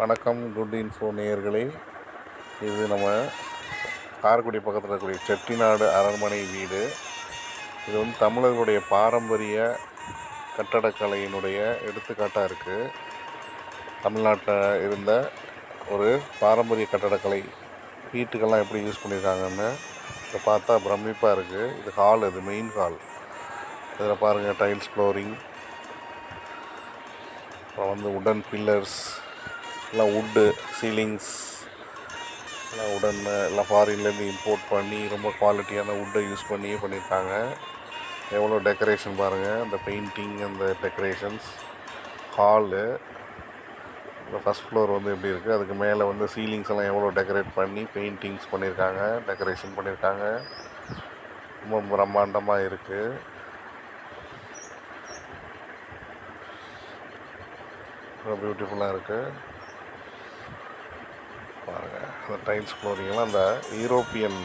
வணக்கம் good info நேயர்களே. இது நம்ம காரைக்குடி பக்கத்தில் இருக்கக்கூடிய செட்டிநாடு அரண்மனை வீடு. இது வந்து தமிழர்களுடைய பாரம்பரிய கட்டடக்கலையினுடைய எடுத்துக்காட்டாக இருக்குது தமிழ்நாட்டில் இருந்த ஒரு பாரம்பரிய கட்டடக்கலை வீட்டுக்கெல்லாம் எப்படி யூஸ் பண்ணியிருக்காங்கன்னு இதை பார்த்தா பிரமிப்பாக இருக்குது இது ஹால் இது மெயின் ஹால். இதில் பாருங்கள் டைல்ஸ் ஃப்ளோரிங். அப்புறம் வந்து உடன் பில்லர்ஸ். எல்லாம் வுட்டு சீலிங்ஸ் எல்லாம் உடன் எல்லாம் ஃபாரின்லேருந்து இம்போர்ட் பண்ணி ரொம்ப குவாலிட்டியான வுட்டை யூஸ் பண்ணி பண்ணியிருக்காங்க. எவ்வளோ டெக்கரேஷன் பாருங்கள் அந்த பெயிண்டிங் அந்த டெக்கரேஷன்ஸ் ஹாலு இந்த ஃபஸ்ட் ஃப்ளோர் வந்து எப்படி இருக்குது அதுக்கு மேலே வந்து சீலிங்ஸ் எல்லாம் எவ்வளோ டெக்கரேட் பண்ணி பெயிண்டிங்ஸ் பண்ணியிருக்காங்க டெக்கரேஷன் பண்ணியிருக்காங்க. ரொம்ப பிரம்மாண்டமாக இருக்குது ரொம்ப பியூட்டிஃபுல்லாக இருக்குது இந்த டைல்ஸ் ஃப்ளோரிங்லாம் அந்த யூரோப்பியன்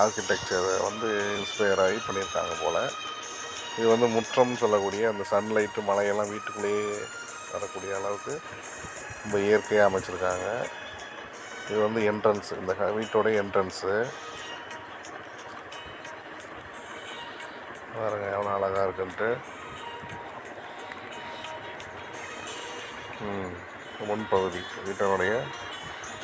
ஆர்கிடெக்சரை வந்து இன்ஸ்பயர் ஆகி பண்ணியிருக்காங்க போல். இது வந்து முற்றம் சொல்லக்கூடிய அந்த சன்லைட்டு மழையெல்லாம் வீட்டுக்குள்ளேயே வரக்கூடிய அளவுக்கு ரொம்ப இயற்கையாக அமைச்சிருக்காங்க. இது வந்து என்ட்ரன்ஸ் இந்த வீட்டோட என்ட்ரன்ஸு பாருங்க எவ்வளோ அழகாக இருக்குன்ட்டு. முன்பகுதி வீட்டினுடைய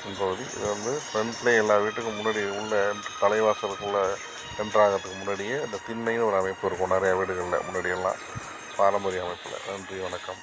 பகுதி. இது வந்து ஃப்ரண்ட்லேயே எல்லா வீட்டுக்கும் முன்னாடி உள்ள தலைவாசலுக்குள்ள என்ட்ராகிறதுக்கு முன்னாடியே இந்த திண்ணைன்னு ஒரு அமைப்பு இருக்கும். நிறையா வீடுகளில் முன்னாடியெல்லாம். பாரம்பரிய அமைப்பில். நன்றி வணக்கம்.